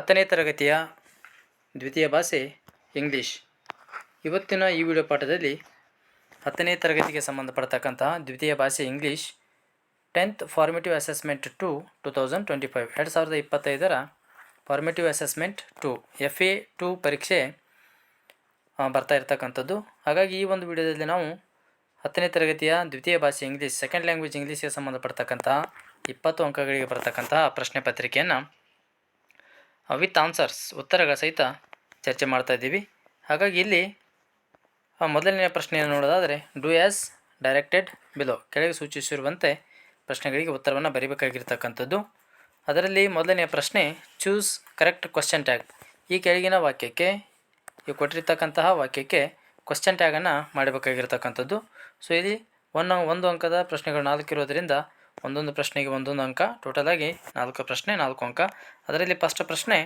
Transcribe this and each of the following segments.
ಹತ್ತನೇ ತರಗತಿಯ ದ್ವಿತೀಯ ಭಾಷೆ ಇಂಗ್ಲೀಷ್. ಇವತ್ತಿನ ಈ ವಿಡಿಯೋ ಪಾಠದಲ್ಲಿ ಹತ್ತನೇ ತರಗತಿಗೆ ಸಂಬಂಧಪಡ್ತಕ್ಕಂತಹ ದ್ವಿತೀಯ ಭಾಷೆ English tenth formative assessment two two thousand twenty five, ಎರಡು ಸಾವಿರದ ಇಪ್ಪತ್ತೈದರ formative assessment two F A two ಪರೀಕ್ಷೆ ಬರ್ತಾ ಇರ್ತಕ್ಕಂಥದ್ದು. ಹಾಗಾಗಿ ಈ ಒಂದು ವಿಡಿಯೋದಲ್ಲಿ ನಾವು ಹತ್ತನೇ ತರಗತಿಯ ದ್ವಿತೀಯ ಭಾಷೆ ಇಂಗ್ಲೀಷ್ ಸೆಕೆಂಡ್ ಲ್ಯಾಂಗ್ವೇಜ್ ಇಂಗ್ಲೀಷ್ಗೆ ಸಂಬಂಧಪಡ್ತಕ್ಕಂತಹ ಇಪ್ಪತ್ತು ಅಂಕಗಳಿಗೆ ಬರ್ತಕ್ಕಂತಹ ಪ್ರಶ್ನೆ ಪತ್ರಿಕೆಯನ್ನು ವಿತ್ ಆನ್ಸರ್ಸ್ ಉತ್ತರಗಳ ಸಹಿತ ಚರ್ಚೆ ಮಾಡ್ತಾ ಇದ್ದೀವಿ. ಹಾಗಾಗಿ ಇಲ್ಲಿ ಮೊದಲನೆಯ ಪ್ರಶ್ನೆಯನ್ನು ನೋಡೋದಾದರೆ ಡೂ ಆ್ಯಸ್ ಡೈರೆಕ್ಟೆಡ್ ಬಿಲೋ ಕೆಳಗೆ ಸೂಚಿಸಿರುವಂತೆ ಪ್ರಶ್ನೆಗಳಿಗೆ ಉತ್ತರವನ್ನು ಬರೀಬೇಕಾಗಿರ್ತಕ್ಕಂಥದ್ದು. ಅದರಲ್ಲಿ ಮೊದಲನೆಯ ಪ್ರಶ್ನೆ ಚೂಸ್ ಕರೆಕ್ಟ್ ಕ್ವಶನ್ ಟ್ಯಾಗ್ ಈ ಕೆಳಗಿನ ವಾಕ್ಯಕ್ಕೆ, ಈ ಕೊಟ್ಟಿರ್ತಕ್ಕಂತಹ ವಾಕ್ಯಕ್ಕೆ ಕ್ವಶನ್ ಟ್ಯಾಗನ್ನು ಮಾಡಬೇಕಾಗಿರ್ತಕ್ಕಂಥದ್ದು. ಸೊ ಇಲ್ಲಿ ಒನ್, ಒಂದು ಅಂಕದ ಪ್ರಶ್ನೆಗಳು ನಾಲ್ಕು ಇರೋದರಿಂದ ಒಂದೊಂದು ಪ್ರಶ್ನೆಗೆ ಒಂದೊಂದು ಅಂಕ. ಟೋಟಲಾಗಿ ನಾಲ್ಕು ಪ್ರಶ್ನೆ, ನಾಲ್ಕು ಅಂಕ. ಅದರಲ್ಲಿ ಫಸ್ಟ್ ಪ್ರಶ್ನೆ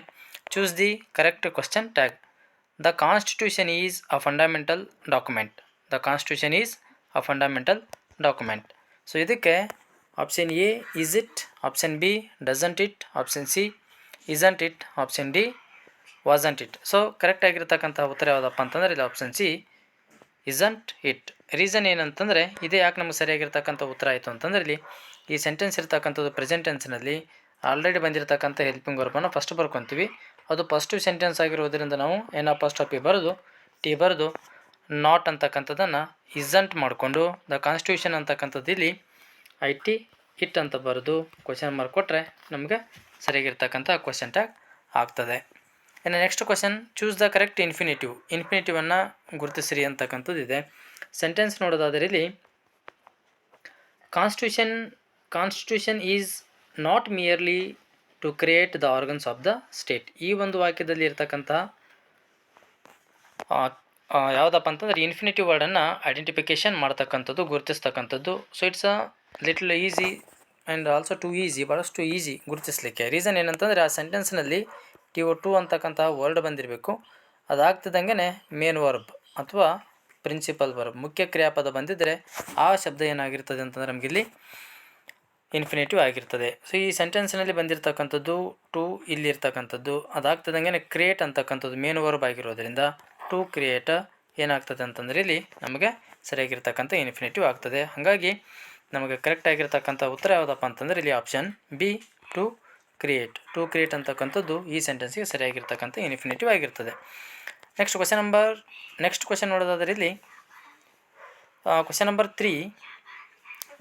choose the correct question tag the constitution is a fundamental document the constitution is a fundamental document so ಇದಕ್ಕೆ option A is it option B doesn't it option C isn't it option D wasn't it so correct ಆಗಿರ್ತಕ್ಕಂಥ ಉತ್ತರ ಯಾವುದಪ್ಪ ಅಂತಂದರೆ ಇಲ್ಲಿ option C isn't it reason ಏನಂತಂದರೆ, ಇದೇ ಯಾಕೆ ನಮಗೆ ಸರಿಯಾಗಿರ್ತಕ್ಕಂಥ ಉತ್ತರ ಆಯಿತು ಅಂತಂದರೆ ಇಲ್ಲಿ ಈ ಸೆಂಟೆನ್ಸ್ ಇರ್ತಕ್ಕಂಥದ್ದು ಪ್ರೆಸೆಂಟ್ ಟೆನ್ಸ್ನಲ್ಲಿ ಆಲ್ರೆಡಿ ಬಂದಿರತಕ್ಕಂಥ ಹೆಲ್ಪಿಂಗ್ ವರ್ಬನ್ನು ಫಸ್ಟ್ ಬರ್ಕೊತೀವಿ. ಅದು ಫಸ್ಟು ಸೆಂಟೆನ್ಸ್ ಆಗಿರೋದ್ರಿಂದ ನಾವು ಏನೋ ಫಸ್ಟ್ ಸ್ಟಾಪಿ ಬರೆದು ಟಿ ಬರೆದು ನಾಟ್ ಅಂತಕ್ಕಂಥದ್ದನ್ನು ಇಸಂಟ್ ಮಾಡಿಕೊಂಡು ದ ಕಾನ್ಸ್ಟಿಟ್ಯೂಷನ್ ಅಂತಕ್ಕಂಥದ್ದು ಇಲ್ಲಿ ಐ ಟಿ ಇಟ್ ಅಂತ ಬರೆದು ಕ್ವಶನ್ ಮಾರ್ಕ್ ಕೊಟ್ಟರೆ ನಮಗೆ ಸರಿಯಾಗಿರ್ತಕ್ಕಂಥ ಕ್ವಶನ್ ಟ್ಯಾಗ್ ಆಗ್ತದೆ. ಇನ್ನು next question choose the correct infinitive ಇನ್ಫಿನಿಟಿವನ್ನು ಗುರುತಿಸಿರಿ ಅಂತಕ್ಕಂಥದ್ದು ಇದೆ. ಸೆಂಟೆನ್ಸ್ ನೋಡೋದಾದರೆ ಇಲ್ಲಿ constitution constitution is not merely to create the organs of the state ಈ ಒಂದು ವಾಕ್ಯದಲ್ಲಿ ಇರ್ತಕ್ಕಂತಹ ಯಾವುದಪ್ಪ ಅಂತಂದರೆ ಇನ್ಫಿನಿಟಿವ್ ವರ್ಡನ್ನು ಐಡೆಂಟಿಫಿಕೇಷನ್ ಮಾಡ್ತಕ್ಕಂಥದ್ದು, ಗುರುತಿಸ್ತಕ್ಕಂಥದ್ದು. So it's a little easy and also too easy ಭಾಳಷ್ಟು ಈಸಿ ಗುರುತಿಸ್ಲಿಕ್ಕೆ. ರೀಸನ್ ಏನಂತಂದರೆ ಆ ಸೆಂಟೆನ್ಸ್ನಲ್ಲಿ ಟಿ ಒ ಟು ಅಂತಕ್ಕಂತಹ ವರ್ಡ್ ಬಂದಿರಬೇಕು. ಅದಾಗ್ತಿದ್ದಂಗೆ ಮೇನ್ ವರ್ಬ್ ಅಥವಾ ಪ್ರಿನ್ಸಿಪಲ್ ವರ್ಬ್ ಮುಖ್ಯ ಕ್ರಿಯಾಪದ ಬಂದಿದ್ದರೆ ಆ ಶಬ್ದ ಏನಾಗಿರ್ತದೆ ಅಂತಂದ್ರೆ ನಮಗಿಲ್ಲಿ ಇನ್ಫಿನಿಟಿವ್ ಆಗಿರ್ತದೆ. ಸೊ ಈ ಸೆಂಟೆನ್ಸ್ನಲ್ಲಿ ಬಂದಿರತಕ್ಕಂಥದ್ದು ಟು ಇಲ್ಲಿರ್ತಕ್ಕಂಥದ್ದು. ಅದಾಗ್ತದಂಗೆ ಕ್ರಿಯೇಟ್ ಅಂತಕ್ಕಂಥದ್ದು ಮೇನ್ ವರ್ಬ್ ಆಗಿರೋದ್ರಿಂದ ಟು ಕ್ರಿಯೇಟ್ ಏನಾಗ್ತದೆ ಅಂತಂದರೆ ಇಲ್ಲಿ ನಮಗೆ ಸರಿಯಾಗಿರ್ತಕ್ಕಂಥ ಇನ್ಫಿನಿಟಿವ್ ಆಗ್ತದೆ. ಹಾಗಾಗಿ ನಮಗೆ ಕರೆಕ್ಟ್ ಆಗಿರ್ತಕ್ಕಂಥ ಉತ್ತರ ಯಾವುದಪ್ಪ ಅಂತಂದರೆ ಇಲ್ಲಿ option B to create to create ಅಂತಕ್ಕಂಥದ್ದು ಈ ಸೆಂಟೆನ್ಸಿಗೆ ಸರಿಯಾಗಿರ್ತಕ್ಕಂಥ ಇನ್ಫಿನಿಟಿವ್ ಆಗಿರ್ತದೆ. Next question number next question ನೋಡೋದಾದ್ರೆ ಇಲ್ಲಿ question number three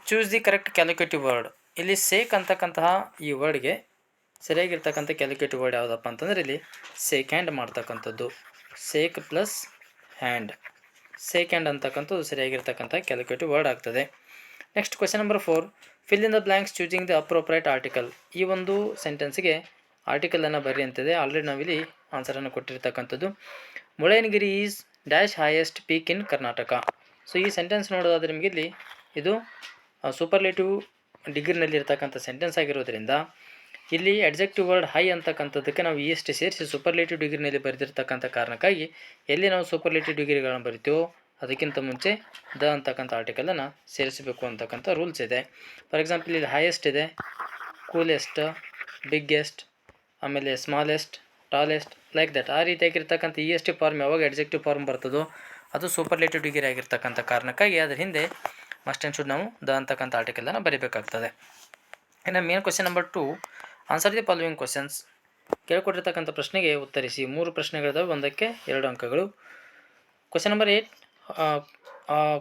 choose the correct calculative word ಇಲ್ಲಿ ಸೇಕ್ ಅಂತಕ್ಕಂತಹ ಈ ವರ್ಡ್ಗೆ ಸರಿಯಾಗಿರ್ತಕ್ಕಂಥ ಕ್ಯಾಲ್ಕುಲೇಟಿವ್ ವರ್ಡ್ ಯಾವುದಪ್ಪ ಅಂತಂದರೆ ಇಲ್ಲಿ ಸೇಕ್ ಹ್ಯಾಂಡ್ ಮಾಡ್ತಕ್ಕಂಥದ್ದು. Shake plus hand shake hand ಅಂತಕ್ಕಂಥದ್ದು ಸರಿಯಾಗಿರ್ತಕ್ಕಂಥ ಕ್ಯಾಲ್ಕುಲೇಟಿವ್ ವರ್ಡ್ ಆಗ್ತದೆ. Next question number four fill in the blanks choosing the appropriate article ಈ ಒಂದು ಸೆಂಟೆನ್ಸ್ಗೆ ಆರ್ಟಿಕಲನ್ನು ಬರ್ರಿ ಅಂತಿದೆ ಆಲ್ರೆಡಿ ನಾವಿಲ್ಲಿ ಆನ್ಸರನ್ನು ಕೊಟ್ಟಿರ್ತಕ್ಕಂಥದ್ದು. Mullayanagiri is dash highest peak in Karnataka so ಈ ಸೆಂಟೆನ್ಸ್ ನೋಡೋದಾದ್ರೆ ನಿಮಗೆ ಇಲ್ಲಿ ಇದು ಸೂಪರ್ಲೇಟಿವ್ ಡಿಗ್ರಿನಲ್ಲಿ ಇರ್ತಕ್ಕಂಥ ಸೆಂಟೆನ್ಸ್ ಆಗಿರೋದ್ರಿಂದ ಇಲ್ಲಿ ಅಡ್ಜೆಕ್ಟಿವ್ ವರ್ಡ್ ಹೈ ಅಂತಕ್ಕಂಥದ್ದಕ್ಕೆ ನಾವು ಇ ಎಸ್ ಟಿ ಸೇರಿಸಿ ಸೂಪರ್ಲೇಟಿವ್ ಡಿಗ್ರಿನಲ್ಲಿ ಬರೆದಿರ್ತಕ್ಕಂಥ ಕಾರಣಕ್ಕಾಗಿ ಎಲ್ಲಿ ನಾವು ಸೂಪರ್ಲೇಟಿವ್ ಡಿಗ್ರಿಗಳನ್ನು ಬರಿತೀವೋ ಅದಕ್ಕಿಂತ ಮುಂಚೆ ದ ಅಂತಕ್ಕಂಥ ಆರ್ಟಿಕಲನ್ನು ಸೇರಿಸಬೇಕು ಅಂತಕ್ಕಂಥ ರೂಲ್ಸ್ ಇದೆ. ಫಾರ್ ಎಕ್ಸಾಂಪಲ್ ಇಲ್ಲಿ ಹೈಯೆಸ್ಟ್ ಇದೆ ಕೂಲೆಸ್ಟ್ ಬಿಗ್ಗೆಸ್ಟ್ ಆಮೇಲೆ ಸ್ಮಾಲೆಸ್ಟ್ ಟಾಲೆಸ್ಟ್ ಲೈಕ್ ದಟ್ ಆ ರೀತಿಯಾಗಿರ್ತಕ್ಕಂಥ ಇ ಎಸ್ ಟಿ ಫಾರ್ಮ್ ಯಾವಾಗ ಎಡ್ಜೆಕ್ಟಿವ್ ಫಾರ್ಮ್ ಬರ್ತದೋ ಅದು ಸೂಪರ್ಲೇಟಿವ್ ಡಿಗ್ರಿ ಆಗಿರ್ತಕ್ಕಂಥ ಕಾರಣಕ್ಕಾಗಿ. ಅದರ ಹಿಂದೆ ಮಸ್ಟ್ ಆ್ಯಂಡ್ ಶುಡ್ ನಾವು ದ ಅಂತಕ್ಕಂಥ ಆರ್ಟಿಕಲನ್ನು ಬರೀಬೇಕಾಗ್ತದೆ. ಇನ್ನು main question number two answer the following questions ಕೇಳ್ಕೊಟ್ಟಿರ್ತಕ್ಕಂಥ ಪ್ರಶ್ನೆಗೆ ಉತ್ತರಿಸಿ. ಮೂರು ಪ್ರಶ್ನೆಗಳಿದಾವೆ, ಒಂದಕ್ಕೆ ಎರಡು ಅಂಕಗಳು. Question number eight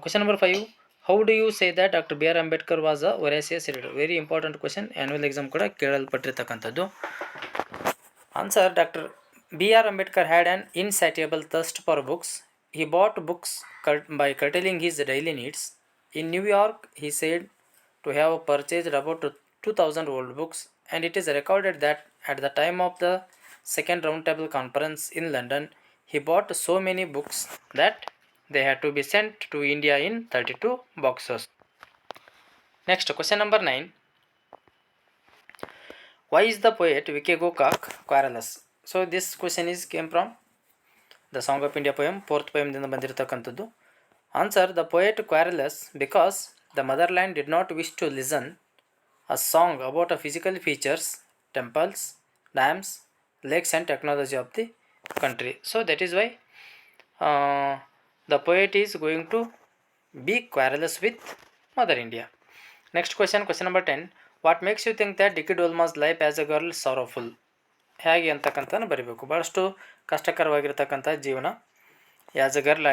question number five how do you say that doctor B R Ambedkar was a voracious reader very important question annual exam ಕೂಡ ಕೇಳಲ್ಪಟ್ಟಿರ್ತಕ್ಕಂಥದ್ದು. Answer doctor B R Ambedkar had an insatiable thirst for books he bought books cut by curtailing his daily needs. In New York, he said to have purchased about 2000 old books, and it is recorded that at the time of the second roundtable conference in London, he bought so many books that they had to be sent to India in 32 boxes. Next, question number 9. Why is the poet Vike Gokak querulous? So, this question is came from the song of India poem fourth ಪೊಯಮ್ದಿಂದ ಬಂದಿರತಕ್ಕಂಥದ್ದು answer the poet querulous because the motherland did not wish to listen a song about the physical features, temples, dams, lakes, and technology of the country. So that is why uh, the poet is going to be querulous with Mother India. Next question, question number 10. What makes you think that Dicky Dolma's life as a girl sorrowful? ಹೇಗೆ ಅಂತಕ್ಕಂಥ ಬರೀಬೇಕು ಭಾಳಷ್ಟು ಕಷ್ಟಕರವಾಗಿರ್ತಕ್ಕಂಥ ಜೀವನ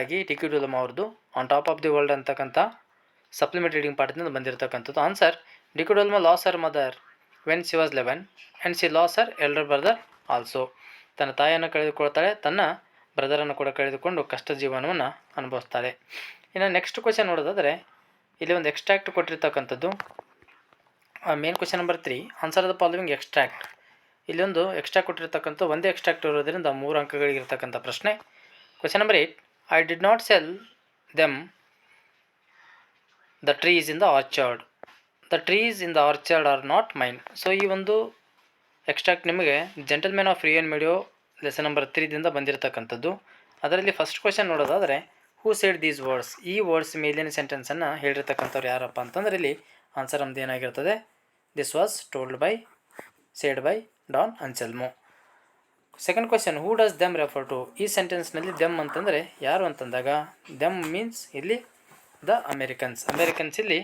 ಆಗಿ ಡಿಕಿ ಡೋಲಮ್ ಅವ್ರದ್ದು on top of the world ಅಂತಕ್ಕಂಥ supplement reading ಪಾಠದಿಂದ ಬಂದಿರತಕ್ಕಂಥದ್ದು. Answer Dicky Dolma lost her mother when she was eleven and she lost her elder brother also ತನ್ನ ತಾಯಿಯನ್ನು ಕಳೆದುಕೊಳ್ತಾಳೆ, ತನ್ನ ಬ್ರದರನ್ನು ಕೂಡ ಕಳೆದುಕೊಂಡು ಕಷ್ಟ ಜೀವನವನ್ನು ಅನುಭವಿಸ್ತಾಳೆ. ಇನ್ನು ನೆಕ್ಸ್ಟ್ ಕ್ವಶನ್ ನೋಡೋದಾದರೆ, ಇಲ್ಲಿ ಒಂದು ಎಕ್ಸ್ಟ್ರಾಕ್ಟ್ ಕೊಟ್ಟಿರ್ತಕ್ಕಂಥದ್ದು. Main question number three answer the following extract ಇಲ್ಲೊಂದು ಎಕ್ಸ್ಟ್ರಾ ಕೊಟ್ಟಿರ್ತಕ್ಕಂಥ, ಒಂದೇ ಎಕ್ಸ್ಟ್ರಾಕ್ಟ್ ಇರೋದ್ರಿಂದ ಮೂರು ಅಂಕಗಳಿಗಿರ್ತಕ್ಕಂಥ ಪ್ರಶ್ನೆ. Question number eight I did not sell them the trees in the orchard the trees in the orchard are not mine so ಈ ಒಂದು extract ನಿಮಗೆ gentlemen of Rio en Medio lesson number ತ್ರೀದಿಂದ ಬಂದಿರತಕ್ಕಂಥದ್ದು. ಅದರಲ್ಲಿ first question ನೋಡೋದಾದರೆ who said these words ಈ words ಮೇಲಿನ ಸೆಂಟೆನ್ಸನ್ನು ಹೇಳಿರ್ತಕ್ಕಂಥವ್ರು ಯಾರಪ್ಪ ಅಂತಂದ್ರೆ ಇಲ್ಲಿ ಆನ್ಸರ್ ನಮ್ದು ಏನಾಗಿರ್ತದೆ? This was told by said by Don Anselmo second question who does them refer to ಈ ಸೆಂಟೆನ್ಸ್ನಲ್ಲಿ ದೆಮ್ ಅಂತಂದರೆ ಯಾರು ಅಂತಂದಾಗ ದೆಮ್ ಮೀನ್ಸ್ ಇಲ್ಲಿ ದ ಅಮೇರಿಕನ್ಸ್ ಅಮೇರಿಕನ್ಸ್ ಇಲ್ಲಿ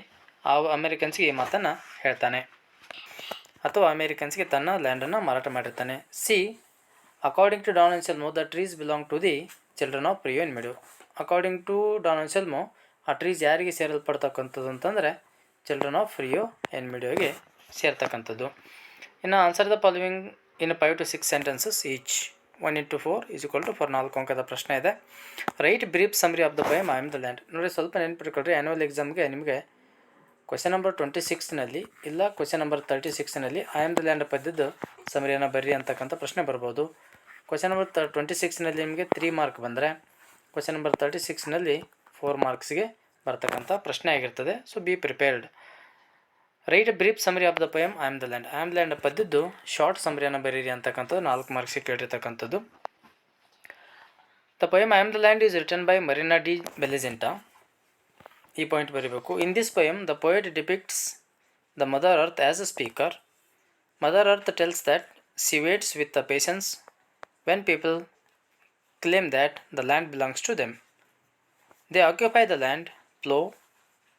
ಆ ಅಮೇರಿಕನ್ಸ್ಗೆ ಈ ಮಾತನ್ನು ಹೇಳ್ತಾನೆ. ಅಥವಾ ಅಮೇರಿಕನ್ಸ್ಗೆ ತನ್ನ ಲ್ಯಾಂಡನ್ನು ಮಾರಾಟ ಮಾಡಿರ್ತಾನೆ. C according to Don Anselmo the trees belong to the children of Rio en Medio according to Don Anselmo ಆ ಟ್ರೀಸ್ ಯಾರಿಗೆ ಸೇರಲ್ಪಡ್ತಕ್ಕಂಥದ್ದು ಅಂತಂದರೆ ಚಿಲ್ಡ್ರನ್ ಆಫ್ ಪ್ರಿಯೋ ಎನ್ ಮಿಡಿಯೋಗೆ ಸೇರ್ತಕ್ಕಂಥದ್ದು. ಇನ್ನು answer the following in five to six sentences each one into four is equal to four ನಾಲ್ಕು ಅಂಕದ ಪ್ರಶ್ನೆ ಇದೆ. Write brief summary of the poem I am the land ನೋಡಿ, ಸ್ವಲ್ಪ ನೆನ್ಪಿಟ್ಕೊಳ್ರಿ ಆ್ಯನ್ಯುವಲ್ ಎಕ್ಸಾಮ್ಗೆ ನಿಮಗೆ ಕ್ವಶನ್ ನಂಬರ್ ಟ್ವೆಂಟಿ ಸಿಕ್ಸ್ನಲ್ಲಿ ಇಲ್ಲ ಕ್ವಶನ್ ನಂಬರ್ ತರ್ಟಿ ಸಿಕ್ಸ್ನಲ್ಲಿ ಐ ಆಮ್ ದ ಲ್ಯಾಂಡ್ ಪದ್ಯದ್ದು ಸಮರಿಯನ್ನು ಬರ್ರಿ ಅಂತಕ್ಕಂಥ ಪ್ರಶ್ನೆ ಬರ್ಬೋದು. ಕ್ವಶನ್ ನಂಬರ್ ತ ಟ್ವೆಂಟಿ ಸಿಕ್ಸ್ನಲ್ಲಿ ನಿಮಗೆ ತ್ರೀ ಮಾರ್ಕ್ ಬಂದರೆ ಕ್ವಶನ್ ನಂಬರ್ ತರ್ಟಿ ಸಿಕ್ಸ್ನಲ್ಲಿ ಫೋರ್ ಮಾರ್ಕ್ಸ್ಗೆ ಬರ್ತಕ್ಕಂಥ ಪ್ರಶ್ನೆ ಆಗಿರ್ತದೆ. So be prepared write brief summary of the poem I am the land I am the land ಪದ್ಯದ್ದು short ಸಮರಿಯನ್ನು ಬರೀರಿ ಅಂತಕ್ಕಂಥದ್ದು ನಾಲ್ಕು ಮಾರ್ಕ್ಸಿಗೆ ಕೇಳಿರ್ತಕ್ಕಂಥದ್ದು. The poem I am the land is written by Marina de Bellagente ಈ ಪಾಯಿಂಟ್ ಬರೀಬೇಕು. In this poem the poet depicts the mother earth as a speaker mother earth tells that she waits with the patience when people claim that the land belongs to them. They occupy the land, plow,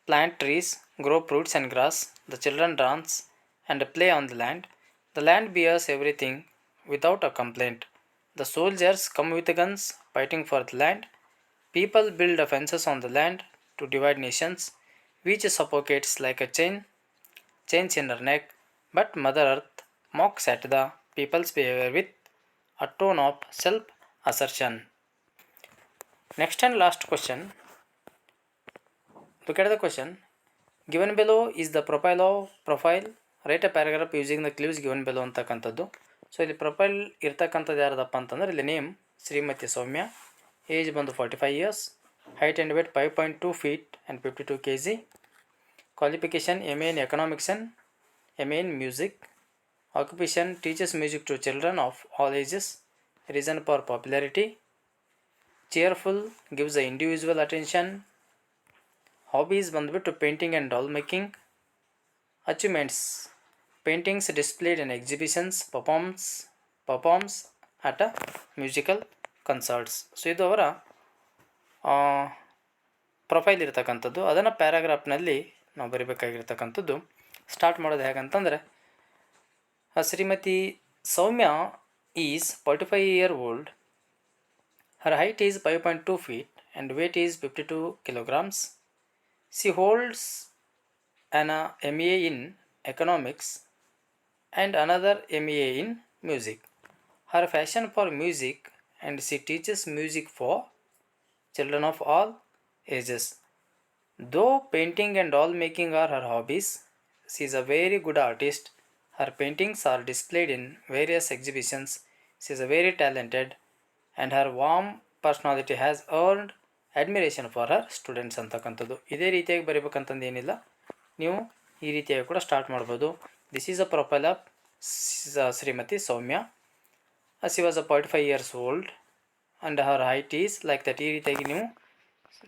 plant trees, grow fruits and grass. The children dance and play on the land. The land bears everything without a complaint. The soldiers come with guns fighting for the land. People build fences on the land to divide nations, which suffocates like a chain, chains in her neck. But Mother Earth mocks at the people's behavior with a tone of self assertion. Next and last question. Look at the question. Given below is the profile of, profile. Write a paragraph using the clues given below ಅಂತಕ್ಕಂಥದ್ದು so ಇಲ್ಲಿ profile ಇರ್ತಕ್ಕಂಥದ್ದು ಯಾರದಪ್ಪ ಅಂತಂದ್ರೆ ಇಲ್ಲಿ name, Shrimati Soumya age ಬಂದು forty five years height and weight five point two feet and fifty two K G qualification M A in economics and M A in music occupation teachers music to children of all ages reason for popularity, cheerful, gives the individual attention hobbies ಬಂದುಬಿಟ್ಟು painting and doll making achievements paintings displayed in exhibitions performs performs at a musical concerts so ಇದು ಅವರ profile ಇರತಕ್ಕಂಥದ್ದು ಅದನ್ನು ಪ್ಯಾರಾಗ್ರಾಫ್ನಲ್ಲಿ ನಾವು ಬರಿಬೇಕಾಗಿರ್ತಕ್ಕಂಥದ್ದು start ಮಾಡೋದು ಹೇಗಂತಂದರೆ Shrimati Soumya is 45 year old. Her height is 5.2 feet and weight is 52 kilograms. She holds an uh, MA in economics and another MA in music. Her passion for music and she teaches music for children of all ages. Though painting and doll making are her hobbies, she is a very good artist. Her paintings are displayed in various exhibitions. She is very talented and her warm personality has earned admiration for her students ಅಂತಕ್ಕಂಥದ್ದು. ಇದೇ ರೀತಿಯಾಗಿ ಬರೀಬೇಕಂತಂದು ಏನಿಲ್ಲ. ನೀವು ಈ ರೀತಿಯಾಗಿ ಕೂಡ start ಮಾಡ್ಬೋದು. This is a profile of Shrimati Soumya C was a point five years old and her height is like that ಈ ರೀತಿಯಾಗಿ ನೀವು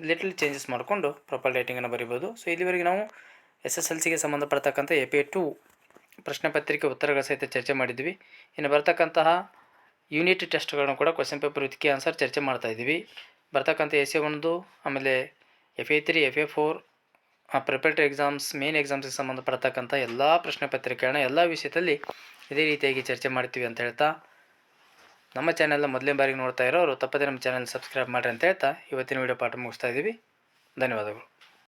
ಲಿಟ್ಲ್ ಚೇಂಜಸ್ ಮಾಡಿಕೊಂಡು ಪ್ರೊಫೈಲ್ ರೈಟಿಂಗನ್ನು ಬರಿಬೋದು. ಸೊ ಇಲ್ಲಿವರೆಗೆ ನಾವು ಎಸ್ ಎಸ್ ಎಲ್ ಸಿಗೆ ಸಂಬಂಧಪಡ್ತಕ್ಕಂಥ ಎ ಪಿ ಟು ಪ್ರಶ್ನೆ ಪತ್ರಿಕೆ ಉತ್ತರಗಳ ಸಹಿತ ಚರ್ಚೆ ಮಾಡಿದ್ವಿ. ಇನ್ನು ಬರ್ತಕ್ಕಂತಹ ಯೂನಿಟ್ ಟೆಸ್ಟ್ಗಳನ್ನು ಕೂಡ ಕ್ವಶನ್ ಪೇಪರ್ ವಿತ್ಕಿ ಆನ್ಸರ್ ಚರ್ಚೆ ಮಾಡ್ತಾ ಇದ್ದೀವಿ. ಬರ್ತಕ್ಕಂಥ ಎ ಒಂದು ಆಮೇಲೆ F A three, F A four preparatory exams main ಎಕ್ಸಾಮ್ಸ್ಗೆ ಸಂಬಂಧಪಡ್ತಕ್ಕಂಥ ಎಲ್ಲ ಪ್ರಶ್ನೆ ಪತ್ರಿಕೆಗಳನ್ನ ಎಲ್ಲ ವಿಷಯದಲ್ಲಿ ಇದೇ ರೀತಿಯಾಗಿ ಚರ್ಚೆ ಮಾಡ್ತೀವಿ ಅಂತ ಹೇಳ್ತಾ ನಮ್ಮ ಚಾನೆಲ್ನ ಮೊದಲನೇ ಬಾರಿಗೆ ನೋಡ್ತಾ ಇರೋರು, ತಪ್ಪದೇ ನಮ್ಮ ಚಾನೆಲ್ ಸಬ್ಸ್ಕ್ರೈಬ್ ಮಾಡಿರಿ ಅಂತ ಹೇಳ್ತಾ ಇವತ್ತಿನ ವಿಡಿಯೋ ಪಾಠ ಮುಗಿಸ್ತಾ ಇದ್ದೀವಿ ಧನ್ಯವಾದಗಳು.